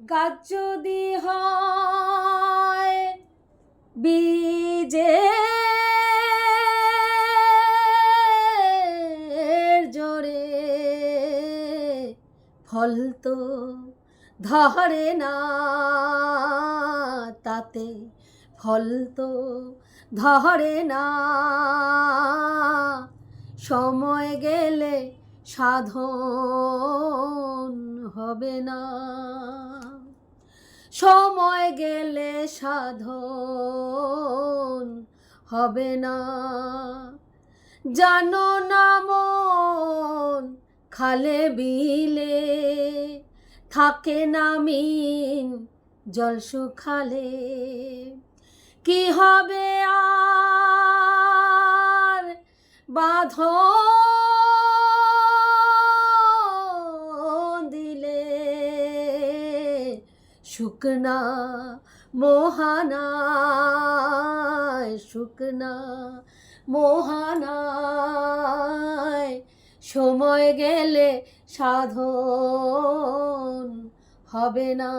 গাছ যদি হয় বীজে জোরে ফল তো ধরে না, তাতে ফল তো ধরে না। সময় গেলে সাধন হবে না। সময় গেলে সাধন হবে না। জানো না মন, খালে বিলে থাকে না মিন জল শুখালে কি হবে আর বাঁধন শুকনা মোহানায় শুকনা মোহানায় সময় গেলে সাধন হবে না।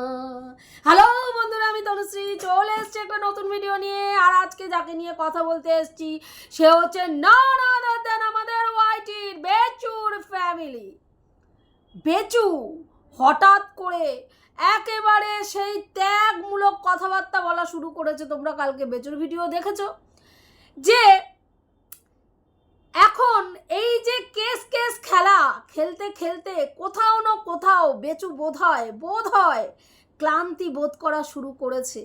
হ্যালো বন্ধুরা, আমি তনুশ্রী, চলে এসছি একটা নতুন ভিডিও নিয়ে। আর আজকে যাকে নিয়ে কথা বলতে এসছি, সে হচ্ছে না দেন আমাদের ওয়াইটির বেচুর ফ্যামিলি বেচু হঠাৎ করে একেবারে সেই ত্যাগমূলক কথাবার্তা বলা শুরু করেছে তোমরা কালকে বেচুর ভিডিও দেখেছ, যে এখন এই যে কেস কেস খেলা, খেলতে খেলতে কোথাও না কোথাও বেচু বোধ হয় বোধ হয় ক্লান্তি বোধ করা শুরু করেছে।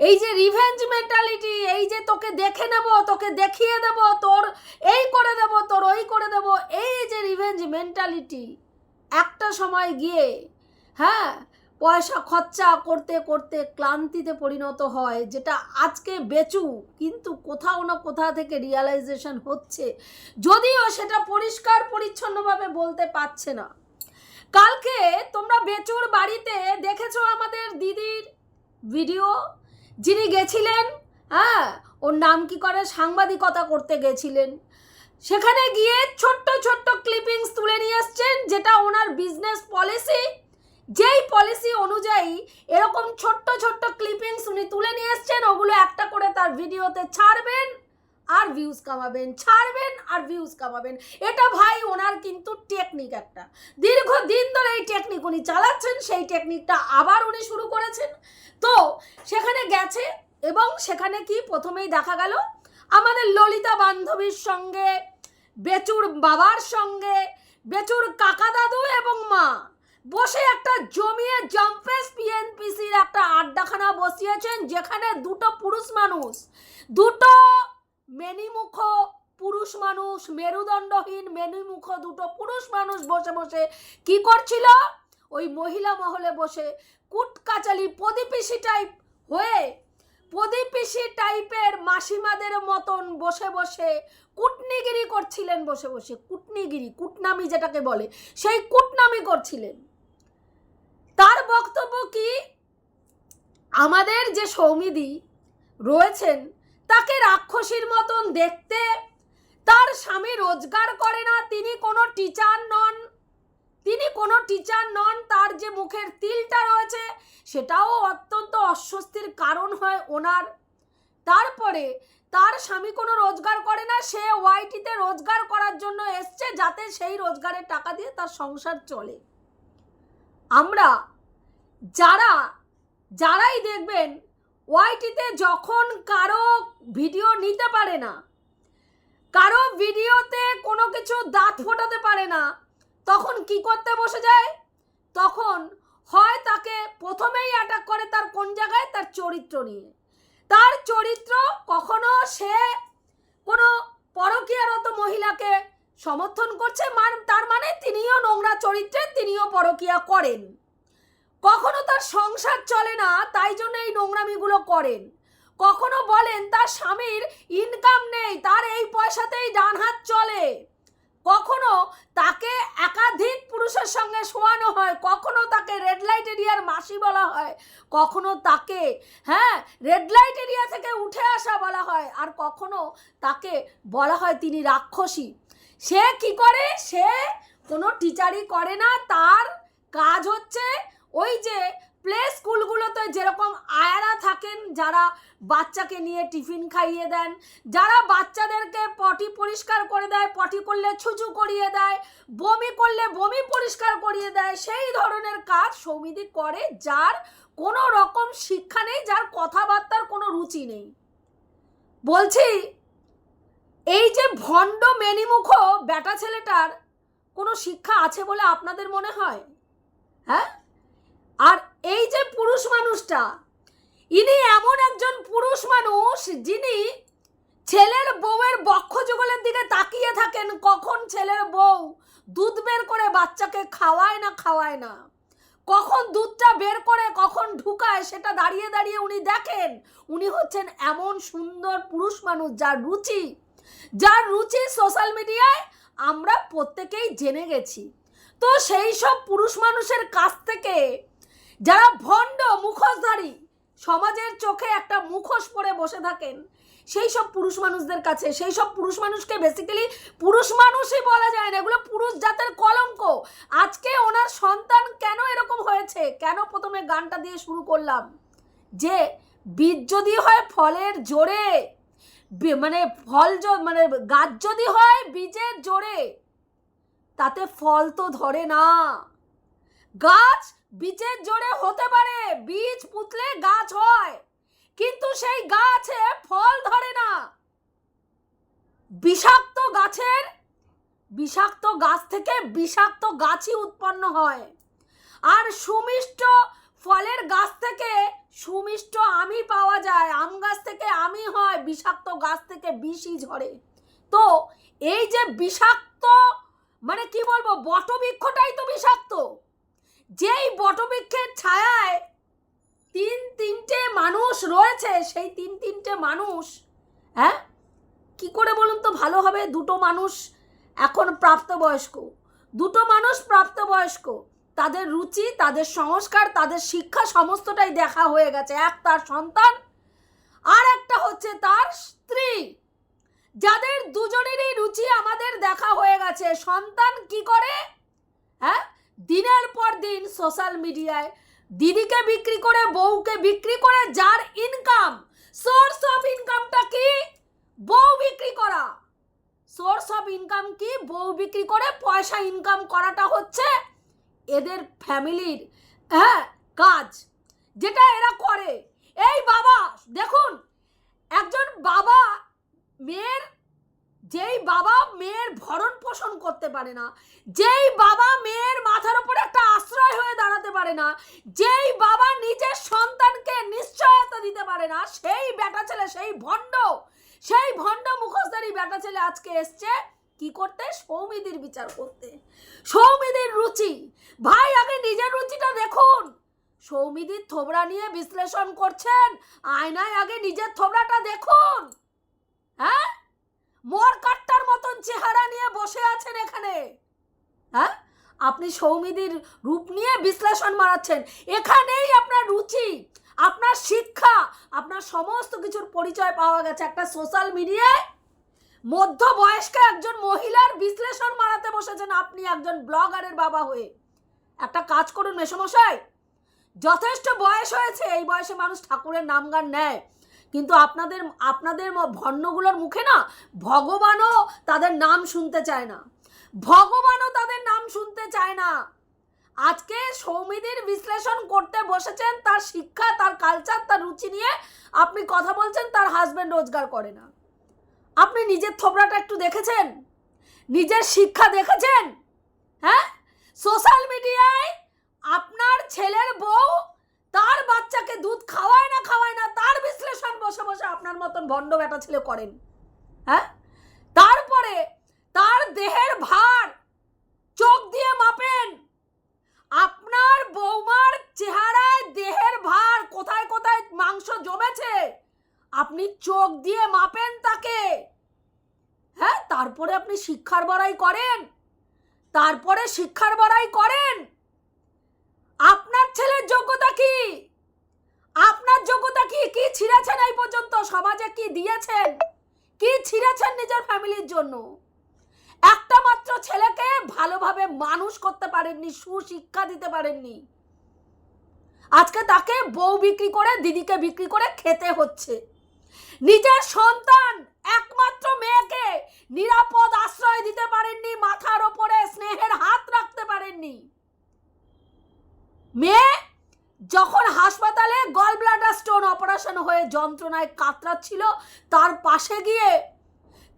এই যে রিভেঞ্জ মেন্টালিটি এই যে তোকে দেখে নেব, তোকে দেখিয়ে দেব, তোর এই করে দেব, তোর ওই করে দেব, এই যে রিভেঞ্জ মেন্টালিটি একটা সময় গিয়ে হ্যাঁ পয়সা খরচা করতে করতে ক্লান্তিতে পরিণত হয়, যেটা আজকে বেচু, কিন্তু কোথাও না কোথা থেকে রিয়ালাইজেশন হচ্ছে। যদিও সেটা পরিষ্কার, পরিচ্ছন্নভাবে বলতে পারছে না। কালকে তোমরা বেচুর বাড়িতে দেখেছ আমাদের দিদির ভিডিও যিনি গেছিলেন হ্যাঁ ওর নাম কি করে? সাংবাদিকতা করতে গেছিলেন। সেখানে গিয়ে ছোট্ট ছোট্ট ক্লিপিংস তুলে নিয়ে এসছেন যেটা ওনার বিজনেস পলিসি যেই পলিসি অনুযায়ী এরকম ছোট্ট ছোট্ট ক্লিপিংস উনি তুলে নিয়ে এসছেন ওগুলো একটা করে তার ভিডিওতে ছাড়বেন আর ভিউজ কামাবেন, ছাড়বেন আর ভিউজ কামাবেন। এটা ভাই ওনার কিন্তু টেকনিক একটা। দীর্ঘ দিন ধরে এই টেকনিক উনি চালাচ্ছেন, সেই টেকনিকটা আবার উনি শুরু করেছেন। তো সেখানে গেছে এবং সেখানে কি প্রথমেই দেখা গেল, আমাদের ললিতা বান্ধবীর সঙ্গে বেচুর বাবার সঙ্গে, বেচুর কাকা দাদু এবং মা। বসে একটা জমিয়ে জম্পেস পিএনপিসির একটা আড্ডাখানা বসিয়েছেন, যেখানে দুটো পুরুষ মানুষ। দুটো মেনিমুখ পুরুষ মানুষ, মেরুদণ্ডহীন মেনিমুখ দুটো পুরুষ মানুষ বসে বসে কি করছিল? ওই মহিলা মহলে বসে কুটকাচালি প্রদীপিসি টাইপ হয়ে প্রদীপিসি টাইপের মাসিমাদের মতন বসে বসে কুটনিগিরি করছিলেন, বসে বসে কুটনিগিরি, কুটনামি যেটাকে বলে, সেই কুটনামি করছিলেন। তার বক্তব্য কি? আমাদের যে সৌমিদি রয়েছেন, তাকে রাক্ষসীর মতন দেখতে তার স্বামী রোজগার করে না, তিনি কোনো টিচার নন তিনি কোনো টিচার নন, তার যে মুখের তিলটা রয়েছে, সেটাও অত্যন্ত অস্বস্তির কারণ হয় ওনার। তারপরে তার স্বামী কোনো রোজগার করে না, সে ওয়াইটিতে রোজগার করার জন্য এসছে, যাতে সেই রোজগারের টাকা দিয়ে তার সংসার চলে। আমরা যারা, যারাই দেখবেন, ওয়াইটিতে যখন কারও ভিডিও নিতে পারে না, কারও ভিডিওতে কোনো কিছু দাঁত ফোটাতে পারে না তখন কি করতে বসে যায়? তখন হয় তাকে প্রথমেই অ্যাটাক করে তার কোন জায়গায়? তার চরিত্র নিয়ে। তার চরিত্র কখনো সে কোনো পরকীয়ারত মহিলাকে সমর্থন করছে, মান, তার মানে তিনিও নোংরা চরিত্রে তিনিও পরকীয়া করেন। কখনো তার সংসার চলে না, তাই জন্য এই নোংরামিগুলো করেন। কখনো বলেন, তার স্বামীর ইনকাম নেই, তার এই পয়সাতেই ডান হাত চলে। কখনো তাকে একাধিক পুরুষের সঙ্গে শোয়ানো হয়, কখনো তাকে রেড লাইট এরিয়ার মাসি বলা হয়, কখনো তাকে হ্যাঁ রেড লাইট এরিয়া থেকে উঠে আসা বলা হয়, আর কখনো তাকে বলা হয় তিনি রাক্ষসী। সে কি করে? সে কোনো টিচারই করে না, তার কাজ হচ্ছে ওই যে প্লে স্কুলগুলোতে যেরকম আয়ারা থাকেন, যারা বাচ্চাকে নিয়ে টিফিন খাইয়ে দেন, যারা বাচ্চাদেরকে পটি পরিষ্কার করে দেয়, পটি করলে ছুচু করিয়ে দেয়, বমি করলে বমি পরিষ্কার করিয়ে দেয়, সেই ধরনের কাজ সৌমিদি করে যার কোনো রকম শিক্ষা নেই, যার কথাবার্তার কোনো রুচি নেই। বলছি, এই যে ভণ্ড মেনিমুখ বেটা ছেলেটার কোনো শিক্ষা আছে বলে আপনাদের মনে হয়? হ্যাঁ? আর এই যে পুরুষ মানুষটা, ইনি এমন একজন পুরুষ মানুষ যিনি ছেলের বউয়ের বক্ষ যুগলের দিকে তাকিয়ে থাকেন, কখন ছেলের বউ দুধ বের করে বাচ্চাকে খাওয়ায় না খাওয়ায় না? কখন দুধটা বের করে, কখন ঢুকায়, সেটা দাঁড়িয়ে দাঁড়িয়ে উনি দেখেন। উনি হচ্ছেন এমন সুন্দর পুরুষ মানুষ যার রুচি যার রুচি সোশ্যাল মিডিয়ায় আমরা প্রত্যেকেই জেনে গেছি। তো সেই সব পুরুষ মানুষের কাছ থেকে যারা ভণ্ড মুখোশধারী, সমাজের চোখে একটা মুখোশ পরে বসে থাকেন, সেই সব পুরুষ মানুষদের কাছে, সেই সব পুরুষ মানুষকে বেসিক্যালি পুরুষ মানুষই বলা যায় না, এগুলো পুরুষ জাতের কলঙ্ক। আজকে ওনার সন্তান কেন এরকম হয়েছে? কেন প্রথমে গানটা দিয়ে শুরু করলাম? যে বীজ যদি হয় ফলের জোরে মানে ফল মানে গাছ যদি হয় বীজের জোরে, তাতে ফল তো ধরে না। গাছ বীজের জোরে হতে পারে, বীজ পুতলে গাছ হয়, কিন্তু সেই গাছে ফল ধরে না। বিষাক্ত গাছের, বিষাক্ত গাছ থেকে বিষাক্ত গাছই উৎপন্ন হয়। আর সুমিষ্ট ফলের গাছ থেকে সুমিষ্ট আমি পাওয়া যায়। আম গাছ থেকে আমি হয়, বিষাক্ত গাছ থেকে বিষই ঝরে। তো এই যে বিষাক্ত মানে কি বলব, বটবৃক্ষটাই তো বিষাক্ত। যেই বটবৃক্ষের ছায়ায় তিন তিনটে মানুষ রয়েছে, সেই তিন তিনটে মানুষ হ্যাঁ? কি করে বলুন তো ভালো হবে? দুটো মানুষ এখন প্রাপ্তবয়স্ক। দুটো মানুষ প্রাপ্তবয়স্ক। তাদের রুচি, তাদের সংস্কার, তাদের শিক্ষা সমস্তটাই দেখা হয়ে গেছে। এক তার সন্তান, আর একটা হচ্ছে তার স্ত্রী। যাদের দুজনেরই রুচি আমাদের দেখা হয়ে গেছে। সন্তান কি করে? হ্যাঁ? দিনের পর দিন সোশ্যাল মিডিয়ায় দিদিকে বিক্রি করে, বউকে বিক্রি করে যার ইনকাম সোর্স অফ ইনকামটা কি? বউ বিক্রি করা। সোর্স অফ ইনকাম কি? বউ বিক্রি করে পয়সা ইনকাম করাটা হচ্ছে এদের ফ্যামিলির হ্যাঁ কাজ, যেটা এরা করে। এই বাবা, দেখুন, একজন বাবা মেয়ের যেই বাবা মেয়ের ভরণ পোষণ করতে পারে না, যেই বাবা মেয়ের মাথার উপর একটা আশ্রয় হয়ে দাঁড়াতে পারে না, যেই বাবা নিজের সন্তানকে নিশ্চয়তা দিতে পারে না, সেই বেটা ছেলে, সেই ভণ্ড সেই ভণ্ড মুখোশধারী বেটা ছেলে আজকে এসছে কি করতে? সৌমিদির বিচার করতে। সৌমিদির রুচি। ভাই, আগে নিজের রুচিটা দেখুন। সৌমিদির থোবড়া নিয়ে বিশ্লেষণ করছেন, আয়নায় আগে নিজের থোবড়াটা দেখুন। হ্যাঁ? মোর কাট্টার মতন চেহারা নিয়ে বসে আছেন এখানে। হ্যাঁ? আপনি সৌমিদির রূপ নিয়ে বিশ্লেষণ মারাচ্ছেন। এখানেই আপনার রুচি, আপনার শিক্ষা, আপনার সমস্ত কিছুর পরিচয় পাওয়া গেছে একটা সোশ্যাল মিডিয়ায়। মধ্য বয়স্ক একজন মহিলার বিশ্লেষণ মারাতে বসেছেন আপনি একজন ব্লগারের বাবা হয়ে। একটা কাজ করুন মেসমশাই। যথেষ্ট বয়স হয়েছে, এই বয়সে মানুষ ঠাকুরের নাম গান নেয়। কিন্তু আপনাদের আপনাদের ভণ্ডগুলোর মুখে না ভগবানও তাদের নাম শুনতে চায় না। ভগবানও তাদের নাম শুনতে চায় না। আজকে সৌমিদির বিশ্লেষণ করতে বসেছেন, তার শিক্ষা, তার কালচার তার রুচি নিয়ে আপনি কথা বলছেন, তার হাজবেন্ড রোজগার করে না। আপনি নিজের থোবড়াটা একটু দেখেছেন? নিজের শিক্ষা দেখেছেন? হ্যাঁ? সোশ্যাল মিডিয়ায় আপনার ছেলের বউ তার বাচ্চাকে দুধ খাওয়ায় না খাওয়ায় না, তার বিশ্লেষণ বসে বসে আপনার মতন ভণ্ড বেটা ছেলে করেন। হ্যাঁ? তারপরে তার দেহের ভার চোখ দিয়ে মাপেন। আপনার বৌমার চেহারায় দেহের ভার কোথায় কোথায় মাংস জমেছে, আপনি চোখ দিয়ে মাপেন তাকে। হ্যাঁ? তারপরে আপনি শিক্ষার বড়াই করেন। তারপরে শিক্ষার বড়াই করেন। আপনার ছেলের যোগ্যতা কি? আপনার যোগ্যতা কি? কি ছিঁড়েছেন এই পর্যন্ত? সমাজে কি দিয়েছেন? কি ছিঁড়েছেন নিজের ফ্যামিলির জন্য? একটা মাত্র ছেলেকে ভালোভাবে মানুষ করতে পারেননি, সুশিক্ষা দিতে পারেননি। আজকে তাকে বউ বিক্রি করে, দিদিকে বিক্রি করে খেতে হচ্ছে। নিজের সন্তান, একমাত্র মেয়েকে নিরাপদ আশ্রয় দিতে পারেননি, মাথার ওপরে স্নেহের হাত রাখতে পারেননি। মেয়ে, যখন হাসপাতালে গল ব্লাডার স্টোন অপারেশন হয়ে যন্ত্রণায় কাতরাচ্ছিল, তার পাশে গিয়ে,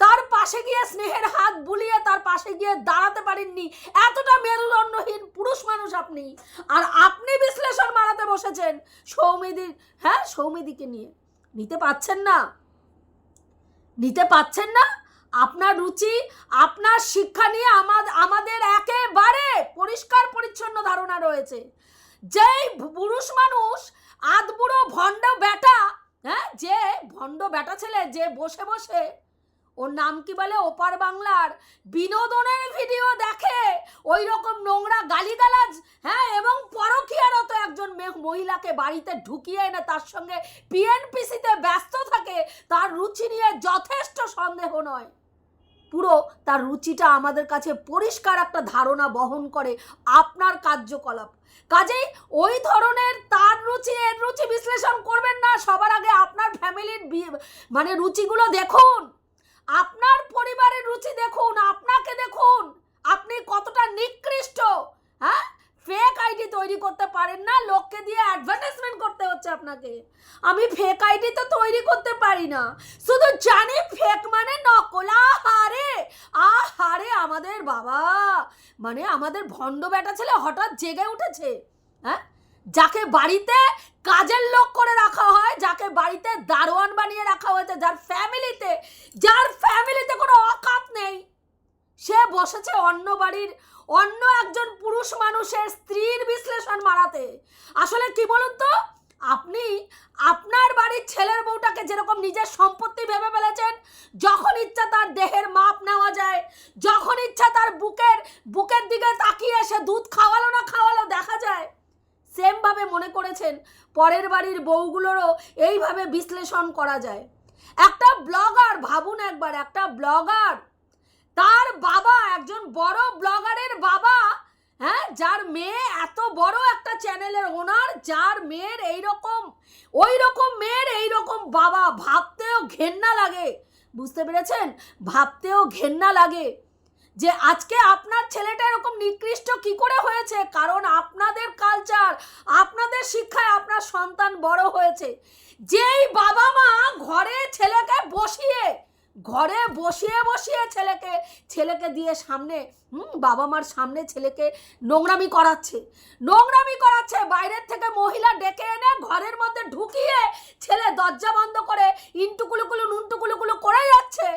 তার পাশে গিয়ে স্নেহের হাত বুলিয়ে তার পাশে গিয়ে দাঁড়াতে পারেননি। এতটা মেরুদণ্ডহীন পুরুষ মানুষ আপনি। আর আপনি বিশ্লেষণ মারাতে বসেছেন সৌমিদির হ্যাঁ সৌমিদিকে নিয়ে। নিতে পাচ্ছেন না। নিতে পাচ্ছেন না? আপনার রুচি, আপনার শিক্ষা নিয়ে আমাদের আমাদের একেবারে পরিষ্কার পরিচ্ছন্ন ধারণা রয়েছে। যেই পুরুষ মানুষ আধবুড়ো ভণ্ড বেটা হ্যাঁ যে ভণ্ড বেটা ছেলে যে বসে বসে ওর নাম কি বলে? ওপার বাংলার বিনোদনের ভিডিও দেখে ওই রকম নোংরা গালিগালাজ হ্যাঁ এবং পরকীয়ারত একজন মহিলাকে বাড়িতে ঢুকিয়ে এনে তার সঙ্গে পিএনপিসিতে ব্যস্ত থাকে, তার রুচি নিয়ে যথেষ্ট সন্দেহ নয়। পুরো তার রুচিটা আমাদের কাছে পরিষ্কার একটা ধারণা বহন করে আপনার কার্যকলাপ। কাজেই ওই ধরনের তার রুচি, এর রুচি বিশ্লেষণ করবেন না, সবার আগে আপনার ফ্যামিলির মানে রুচিগুলো দেখুন। আপনার পরিবারের রুচি দেখুন, আপনাকে দেখুন, আপনি কতটা নিকৃষ্ট হ্যাঁ? ফেক আইডি তৈরি করতে পারেন না, লোককে দিয়ে অ্যাডভার্টাইজমেন্ট করতে হচ্ছে আপনাকে। আমি ফেক আইডি তো তৈরি করতে পারি না। শুধু জানি ফেক মানে নকল। আহারে আহারে আমাদের বাবা। মানে আমাদের ভণ্ড বেটা ছেলে হঠাৎ জেগে উঠেছে হ্যাঁ? যাকে বাড়িতে কাজের লোক করে রাখা হয়, যাকে বাড়িতে দারোয়ান বানিয়ে রাখা হয়েছে, যার ফ্যামিলিতে যার ফ্যামিলিতে কোনো অকাত নেই। সে বসেছে অন্য বাড়ির অন্য একজন পুরুষ মানুষের স্ত্রীর বিশ্লেষণ মারাতে। আসলে কি বলুন তো? আপনি আপনার বাড়ির ছেলের বউটাকে যেরকম নিজের সম্পত্তি ভেবে ফেলেছেন, যখন ইচ্ছা তার দেহের মাপ নেওয়া যায়, যখন ইচ্ছা তার বুকের বুকের দিকে তাকিয়ে সে দুধ খাওয়ালো না খাওয়ালো দেখা যায় সেমভাবে মনে করেছেন পরের বাড়ির বউগুলোরও এইভাবে বিশ্লেষণ করা যায়। একটা ব্লগার ভাবুন একবার, একটা ব্লগার তার বাবা একজন বড় ব্লগারের বাবা হ্যাঁ যার মেয়ে এত বড় একটা চ্যানেলের ওনার, যার মেয়ের এই রকম ওই রকম মেয়ের এই রকম বাবা, ভাবতেও ঘেন্না লাগে। বুঝতে পেরেছেন? ভাবতেও ঘেন্না লাগে যে আজকে আপনার ছেলেটা এরকম নিকৃষ্ট কি করে হয়েছে? কারণ আপনাদের কালচার আপনাদের শিক্ষায় আপনার সন্তান বড় হয়েছে। যেই বাবা মা ঘরে ছেলেকে বসিয়ে ঘরে বসিয়ে বসিয়ে ছেলেকে ছেলেকে দিয়ে সামনে, হুম, বাবা মার সামনে ছেলেকে নোংরামি করাচ্ছে। নোংরামি করাচ্ছে, বাইরের থেকে মহিলা ডেকে এনে ঘরের মধ্যে ঢুকিয়ে ছেলে দরজা বন্ধ করে ইন্টুকুলুকুলু নুনটুকুলুকুলু করে যাচ্ছে।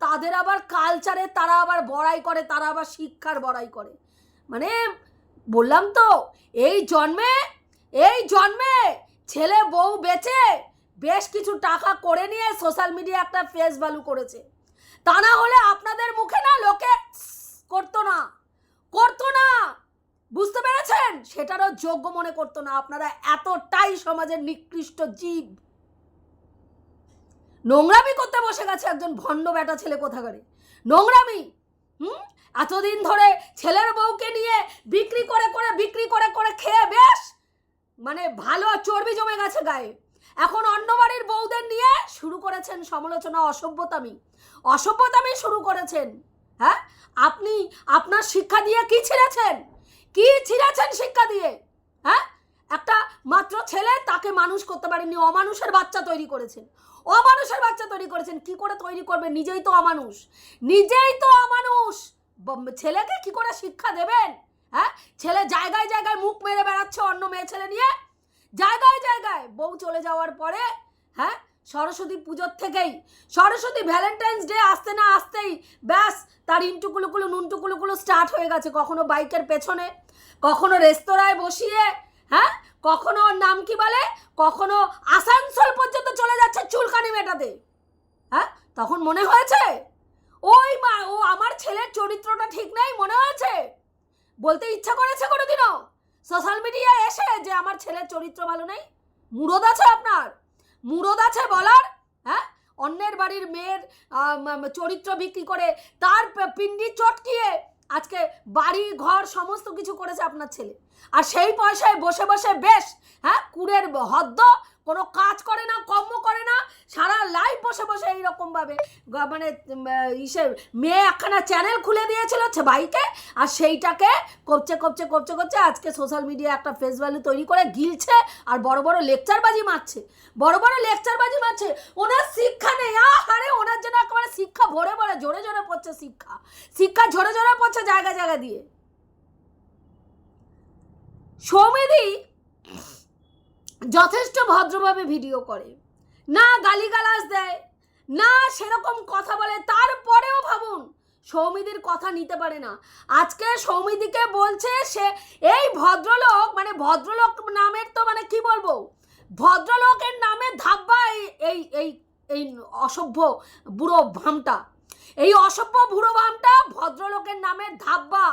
তাদের আবার কালচারে তারা আবার বড়াই করে, তারা আবার শিক্ষার বড়াই করে। মানে বললাম তো, এই জন্মে এই জন্মে ছেলে বউ বেচে বেশ কিছু টাকা করে নিয়ে সোশ্যাল মিডিয়া একটা ফেস ভ্যালু করেছে। তা না হলে আপনাদের মুখে না লোকে করতো না। করতো না। বুঝতে পেরেছেন? সেটারও যোগ্য মনে করতো না। আপনারা এতটাই সমাজের নিকৃষ্ট জীব। নোংরামি করতে বসে গেছে একজন ভণ্ড বেটা ছেলে কোথাকারে। নোংরামি, হুম? এতদিন ধরে ছেলের বউকে নিয়ে বিক্রি করে করে, বিক্রি করে করে খেয়ে বেশ মানে ভালো চর্বি জমে গেছে গায়ে। এখন অন্য বাড়ির বউদের নিয়ে শুরু করেছেন সমালোচনা অসভ্যতামি। অসভ্যতামি শুরু করেছেন। হ্যাঁ? আপনি আপনার শিক্ষা দিয়ে কি ছিঁড়েছেন? কি ছিঁড়েছেন শিক্ষা দিয়ে? হ্যাঁ? একটা মাত্র ছেলে তাকে মানুষ করতে পারেনি অমানুষের বাচ্চা তৈরি করেছেন। অমানুষের বাচ্চা তৈরি করেছেন, কি করে তৈরি করবে? নিজেই তো অমানুষ। নিজেই তো অমানুষ! ছেলেকে কি করে শিক্ষা দেবেন? হ্যাঁ? ছেলে জায়গায় জায়গায় মুখ মেরে বেড়াচ্ছে অন্য মেয়ে ছেলে নিয়ে। জায়গায় জায়গায় বউ চলে যাওয়ার পরে হ্যাঁ সরস্বতী পুজোর থেকেই, সরস্বতী ভ্যালেন্টাইন্স ডে আসতে না আসতেই ব্যাস তার ইন্টুকুলুকুলু নুনটুকুলুকুলু স্টার্ট হয়ে গেছে কখনো বাইকের পেছনে, কখনো রেস্তোরাঁয় বসিয়ে হ্যাঁ কখনো ওর নাম কি বলে, কখনো আসানসোল পর্যন্ত চলে যাচ্ছে চুলকানি মেটাতে হ্যাঁ তখন মনে হয়েছে, ওই মা, ও আমার ছেলের চরিত্রটা ঠিক নেই মনে হয়েছে, বলতে ইচ্ছা করেছে কোনোদিনও। সোশ্যাল মিডিয়া এসে যে আমার ছেলের চরিত্র ভালো নেই? মুরদ আছে আপনার? মুরদ আছে বলার হ্যাঁ? অন্যের বাড়ির মেয়ের চরিত্র বিক্রি করে তার পিন্ডি চটকিয়ে আজকে বাড়ি, ঘর, সমস্ত কিছু করেছে আপনার ছেলে। আর সেই পয়সায় বসে বসে বেশ হ্যাঁ কুড়ের হদ্দ, কোনো কাজ করে না, কর্ম করে না, সারা লাইফ বসে বসে এইরকমভাবে মানে ইসে মেয়ে একখানা চ্যানেল খুলে দিয়েছিল ভাইকে, আর সেইটাকে কপচে কপচে কপচে করছে আজকে সোশ্যাল মিডিয়া একটা ফেস ভ্যালু তৈরি করে গিলছে আর বড় বড় লেকচারবাজি মারছে। বড় বড় লেকচারবাজি মারছে। ওনার শিক্ষা নেই আরে ওনার জন্য একেবারে শিক্ষা ভরে ভরে, জোরে জোরে পড়ছে শিক্ষা। শিক্ষা ঝরে ঝরে পড়ছে জায়গা জায়গা দিয়ে। সৌমেদি যথেষ্ট ভদ্রভাবে ভিডিও করে। না গালিগালাজ দেয়, না সেরকম কথা বলে, তারপরেও ভাবুন সৌমিদির কথা নিতে পারে না। আজকে সৌমিদিকে বলছে সে এই ভদ্রলোক মানে ভদ্রলোক নামের তো মানে কি বলব? ভদ্রলোকের নামে ধাব্বা এই এই এই অসভ্য বুড়ো ভামটা। এই অসভ্য বুড়ো ভামটা ভদ্রলোকের নামের ধাব্বা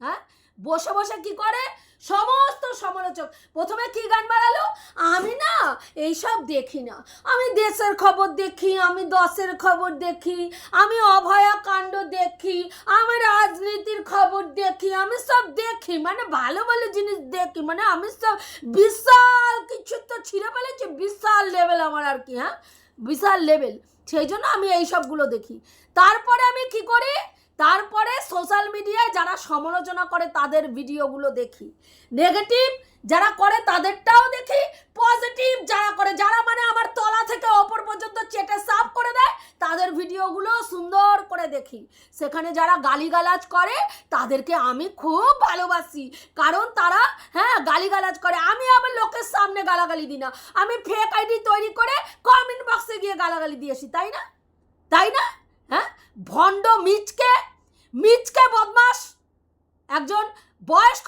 হ্যাঁ? বসে বসে কি করে? সমস্ত সমালোচক। প্রথমে কি গান বাড়ালো? আমি না এইসব দেখি না। আমি দেশের খবর দেখি, আমি দশের খবর দেখি, আমি অভয়া কাণ্ড দেখি, আমি রাজনীতির খবর দেখি, আমি সব দেখি। মানে ভালো ভালো জিনিস দেখি। মানে আমি সব বিশাল কিছু তো ছিঁড়ে ফেলেছি, বিশাল লেভেল আমার আর কি হ্যাঁ? বিশাল লেভেল সেই জন্য আমি এই সবগুলো দেখি। তারপরে আমি কি করি? তারপরে সোশ্যাল মিডিয়ায় যারা সমালোচনা করে, তাদের ভিডিওগুলো দেখি। নেগেটিভ যারা করে, তাদেরটাও দেখি। পজিটিভ যারা করে, যারা মানে আমার তলা থেকে ওপর পর্যন্ত চেটে সাফ করে দেয়, তাদের ভিডিওগুলো সুন্দর করে দেখি। সেখানে যারা গালিগালাজ করে, তাদেরকে আমি খুব ভালোবাসি। কারণ তারা হ্যাঁ গালিগালাজ করে। আমি আবার লোকের সামনে গালাগালি দিই না। আমি ফেক আইডি তৈরি করে কমেন্ট বক্সে গিয়ে গালাগালি দিয়েছি তাই না? তাই না? হ্যাঁ? ভণ্ড মিচকে মিচকে বদমাস একজন বয়স্ক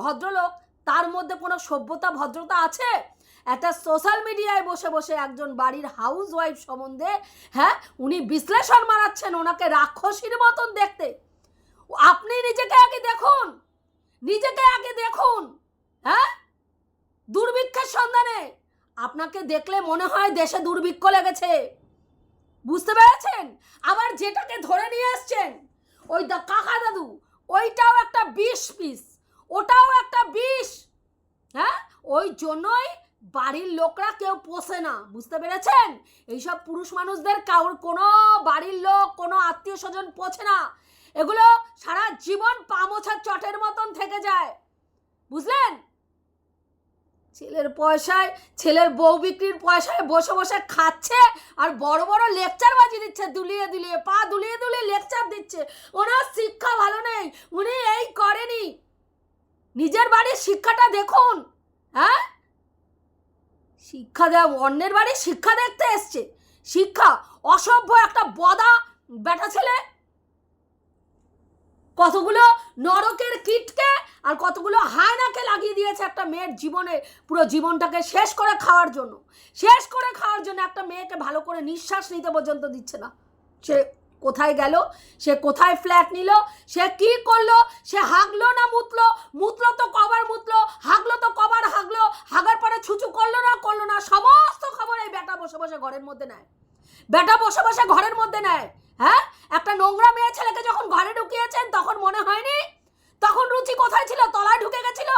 ভদ্রলোক, তার মধ্যে কোনো সভ্যতা, ভদ্রতা আছে? একটা সোশ্যাল মিডিয়ায় বসে বসে একজন বাড়ির হাউস ওয়াইফ সম্বন্ধে হ্যাঁ উনি বিশ্লেষণ মারাচ্ছেন ওনাকে রাক্ষসীর মতন দেখতে। আপনি নিজেকে আগে দেখুন। নিজেকে আগে দেখুন হ্যাঁ? দুর্ভিক্ষের সন্ধানে। আপনাকে দেখলে মনে হয় দেশে দুর্ভিক্ষ লেগেছে। বুঝতে পেরেছেন? আবার যেটাকে ধরে নিয়ে আসছেন ওই দা কাকা দাদু, ওইটাও একটা বিষ পিস ওটাও একটা বিষ হ্যাঁ? ওই জন্যই বাড়ির লোকরা কেউ পোষে না, বুঝতে পেরেছেন? এইসব পুরুষ মানুষদের কাউর কোনো বাড়ির লোক, কোনো আত্মীয় স্বজন পোছে না। এগুলো সারা জীবন পামোছার চটের মতন থেকে যায়। বুঝলেন? ছেলের পয়সায়, ছেলের বউ বিক্রির পয়সায় বসে বসে খাচ্ছে আর বড় বড় লেকচার বাজি দিচ্ছে, দুলিয়ে দুলিয়ে, পা দুলিয়ে দুলিয়ে লেকচার দিচ্ছে। ওনার শিক্ষা ভালো নেই, উনি এই করেনি। নিজের বাড়ির শিক্ষাটা দেখুন হ্যাঁ? শিক্ষা দেওয়া, অন্যের বাড়ির শিক্ষা দেখতে এসছে। শিক্ষা, অসভ্য একটা বদা বেটা ছেলে। কতগুলো নরকের কীটকে আর কতগুলো হায়নাকে লাগিয়ে দিয়েছে একটা মেয়ের জীবনে, পুরো জীবনটাকে শেষ করে খাওয়ার জন্য। শেষ করে খাওয়ার জন্য একটা মেয়েকে ভালো করে নিঃশ্বাস নিতে পর্যন্ত দিচ্ছে না। সে কোথায় গেল? সে কোথায় ফ্ল্যাট নিল? সে কি করল? সে হাগলো না মুতলো? মুতলো তো কবার মুতলো, হাগলো তো কবার হাগলো, হাগার পরে ছুচু করল না করল না, সমস্ত খবর এই বেটা বসে বসে ঘরের মধ্যে নেয়। বেটা বসে বসে ঘরের মধ্যে নেয়। হ্যাঁ? একটা নোংরা মেয়ে ছেলেকে যখন ঘরে ঢুকিয়েছেন, তখন মনে হয়নি? তখন রুচি কোথায় ছিল? তলায় ঢুকে গেছিল?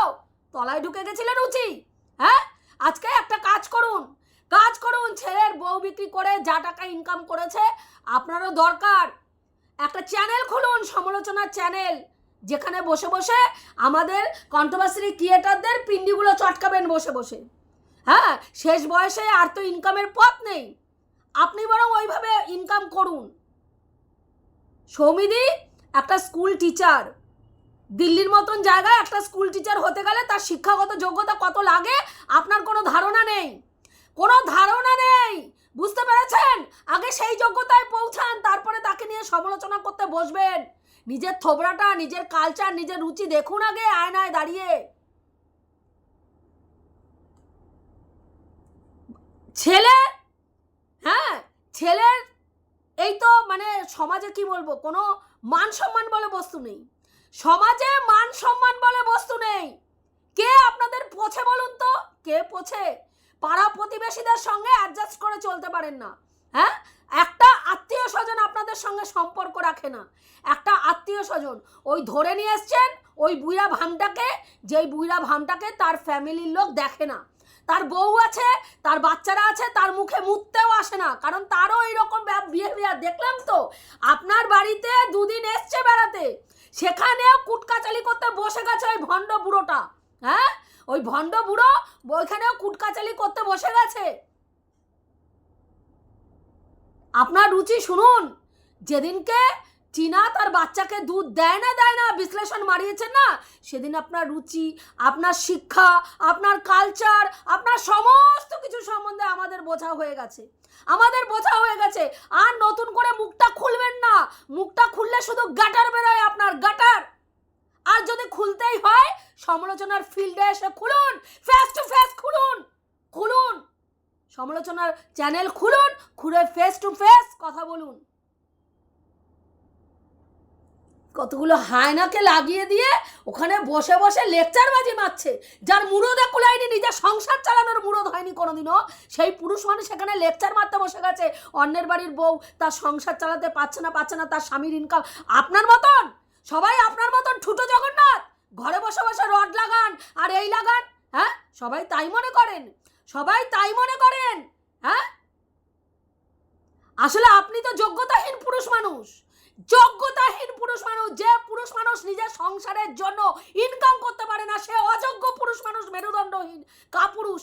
তলায় ঢুকে গেছিল রুচি। হ্যাঁ? আজকে একটা কাজ করুন। কাজ করুন, ছেলের বউ বিক্রি করে যা টাকা ইনকাম করেছে, আপনারও দরকার। একটা চ্যানেল খুলুন সমালোচনার চ্যানেল যেখানে বসে বসে আমাদের কন্ট্রোভার্সি ক্রিয়েটারদের পিন্ডিগুলো চটকাবেন বসে বসে। হ্যাঁ? শেষ বয়সে আর তো ইনকামের পথ নেই। আপনি বরং ওইভাবে ইনকাম করুন। সৌমিদি, একটা স্কুল টিচার দিল্লির মতন জায়গায় একটা স্কুল টিচার হতে গেলে তার শিক্ষাগত যোগ্যতা কত লাগে, আপনার কোনো ধারণা নেই। কোনো ধারণা নেই। বুঝতে পেরেছেন? আগে সেই যোগ্যতায় পৌঁছান, তারপরে তাকে নিয়ে সমালোচনা করতে বসবেন। নিজের থোবড়াটা নিজের কালচার নিজের রুচি দেখুন আগে, আয়নায় দাঁড়িয়ে। ছেলে হ্যাঁ ছেলের এই তো মানে সমাজে কি বলব? কোনো মান সম্মান বলে বস্তু নেই। সমাজে মান সম্মান বলে বস্তু নেই। কে আপনাদের পোছে বলুন তো? কে পোছে? পাড়া প্রতিবেশীদের সঙ্গে অ্যাডজাস্ট করে চলতে পারেন না। হ্যাঁ? একটা আত্মীয় স্বজন আপনাদের সঙ্গে সম্পর্ক রাখে না। একটা আত্মীয় স্বজন, ওই ধরে নিয়ে এসছেন, ওই বুইরা ভামটাকে, যেই বুইরা ভামটাকে তার ফ্যামিলির লোক দেখে না। তার বউ আছে, তার বাচ্চারা আছে, তার মুখে মুততেও আসে না। কারণ তারও এইরকম বিহেভিয়ার দেখলাম তো? আপনার বাড়িতে দুদিন এসছে বেড়াতে। সেখানেও কুটকাচালি করতে বসে গেছে ওই ভণ্ড বুড়োটা। হ্যাঁ? ওই ভণ্ড বুড়ো ওইখানেও কুটকাচালি করতে বসে গেছে। আপনার রুচি শুনুন, যেদিনকে টিনা তার বাচ্চাকে দুধ দেয় না দেয় না, বিশ্লেষণ মারিয়েছেন না? সেদিন আপনার রুচি, আপনার শিক্ষা, আপনার কালচার আপনার সমস্ত কিছু সম্বন্ধে আমাদের বোঝা হয়ে গেছে। আমাদের বোঝা হয়ে গেছে। আর নতুন করে মুখটা খুলবেন না। মুখটা খুললে শুধু গাটার বেরোয় আপনার গাটার আর যদি খুলতেই হয়, সমালোচনার ফিল্ডে এসে খুলুন। ফেস টু ফেস খুলুন। খুলুন। সমালোচনার চ্যানেল খুলুন। খুলে ফেস টু ফেস কথা বলুন। কতগুলো হায়নাকে লাগিয়ে দিয়ে ওখানে বসে বসে লেকচার বাজি মারছে। যার মুরদে কুলাইনি নিজের সংসার চালানোর মুরদ হয়নি কোনোদিনও। সেই পুরুষ মানুষ সেখানে লেকচার মারতে বসে গেছে। অন্যের বাড়ির বউ তার সংসার চালাতে পারছে না পারছে না, তার স্বামীর ইনকাম আপনার মতন? সবাই আপনার মতন ঠুটো জগন্নাথ? ঘরে বসে বসে রড লাগান আর এই লাগান হ্যাঁ? সবাই তাই মনে করেন। সবাই তাই মনে করেন হ্যাঁ? আসলে আপনি তো যোগ্যতাহীন পুরুষ মানুষ। যোগ্যতাহীন পুরুষ মানুষ, যে পুরুষ মানুষ নিজের সংসারের জন্য ইনকাম করতে পারে না, সে অযোগ্য পুরুষ মানুষ, মেরুদণ্ডহীন, কাপুরুষ।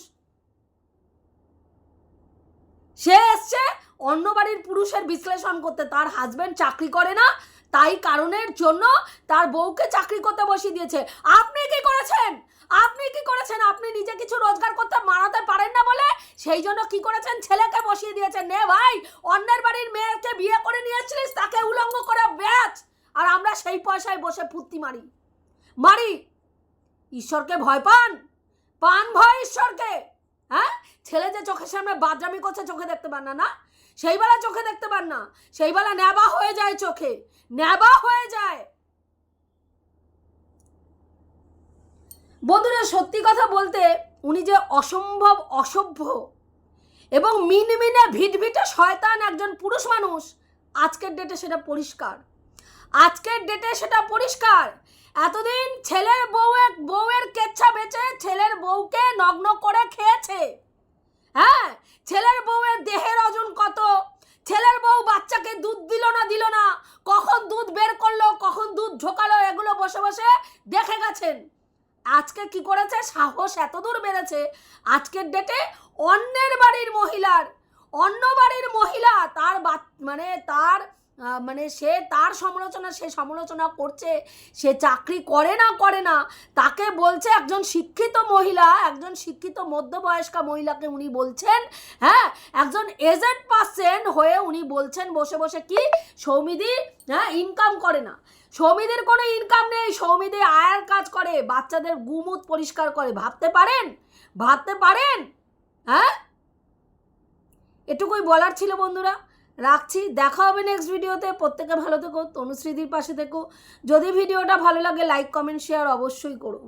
সে এসছে অন্য বাড়ির পুরুষের বিশ্লেষণ করতে, তার হাজবেন্ড চাকরি করে না, তাই কারণের জন্য তার বউকে চাকরি করতে বসিয়ে দিয়েছে। আপনি কি করেছেন? আপনি কি করেছেন? আপনি নিজে কিছু রোজগার করতে মারাতে পারেন না বলে? সেই জন্য কি করেছেন? ছেলেকে বসিয়ে দিয়েছেন। নে ভাই, অন্যের বাড়ির মেয়েকে বিয়ে করে নিয়ে এসেছিলিস, তাকে উলঙ্গ করে বেচ। আর আমরা সেই পয়সায় বসে ফুর্তি মারি। মারি। ঈশ্বরকে ভয় পান? পান ভয় ঈশ্বরকে? হ্যাঁ? ছেলে যে চোখের সামনে বাদরামি করছে, চোখে দেখতে পান না না? সেই বেলা চোখে দেখতে পান না? সেই বেলা ন্যাবা হয়ে যায় চোখে। ন্যাবা হয়ে যায়। বন্ধুরা, সত্যি কথা বলতে উনি যে অসম্ভব অসভ্য এবং মিনমিনে ভিটভিটে শয়তান একজন পুরুষ মানুষ, আজকের ডেটে সেটা পরিষ্কার। আজকের ডেটে সেটা পরিষ্কার। এতদিন ছেলের বউয়ের বউয়ের কেচ্ছা বেচে ছেলের বউকে নগ্ন করে খেয়েছে। হ্যাঁ ছেলের বউয়ের দেহের ওজন কত? ছেলের বউ বাচ্চাকে দুধ দিল না দিল না? কখন দুধ বের করল, কখন দুধ ঢোকালো? এগুলো বসে বসে দেখে গেছেন। আজকে কি করেছে? সাহস এত দূর বেড়েছে। আজকের ডেটে অন্যের বাড়ির মহিলার, অন্য বাড়ির মহিলা তার মানে তার মানে সে তার সমালোচনা, সে সমালোচনা করছে, সে চাকরি করে না করে না, তাকে বলছে একজন শিক্ষিত মহিলা, একজন শিক্ষিত মধ্যবয়স্কা মহিলাকে উনি বলছেন হ্যাঁ একজন এজেন্ট পার্সন হয়ে উনি বলছেন বসে বসে কি? সৌমিদি হ্যাঁ ইনকাম করে না। সৌমিদের কোনো ইনকাম নেই, সৌমিদি আয়ার কাজ করে, বাচ্চাদের গুমুত পরিষ্কার করে। ভাবতে পারেন? ভাবতে পারেন? হ্যাঁ? এটুকুই বলার ছিল বন্ধুরা। রাখছি। দেখা হবে নেক্সট ভিডিওতে প্রত্যেকে ভালো থেকো, তনুশ্রীদির পাশে থেকো। যদি ভিডিওটা ভালো লাগে লাইক কমেন্ট শেয়ার অবশ্যই করো।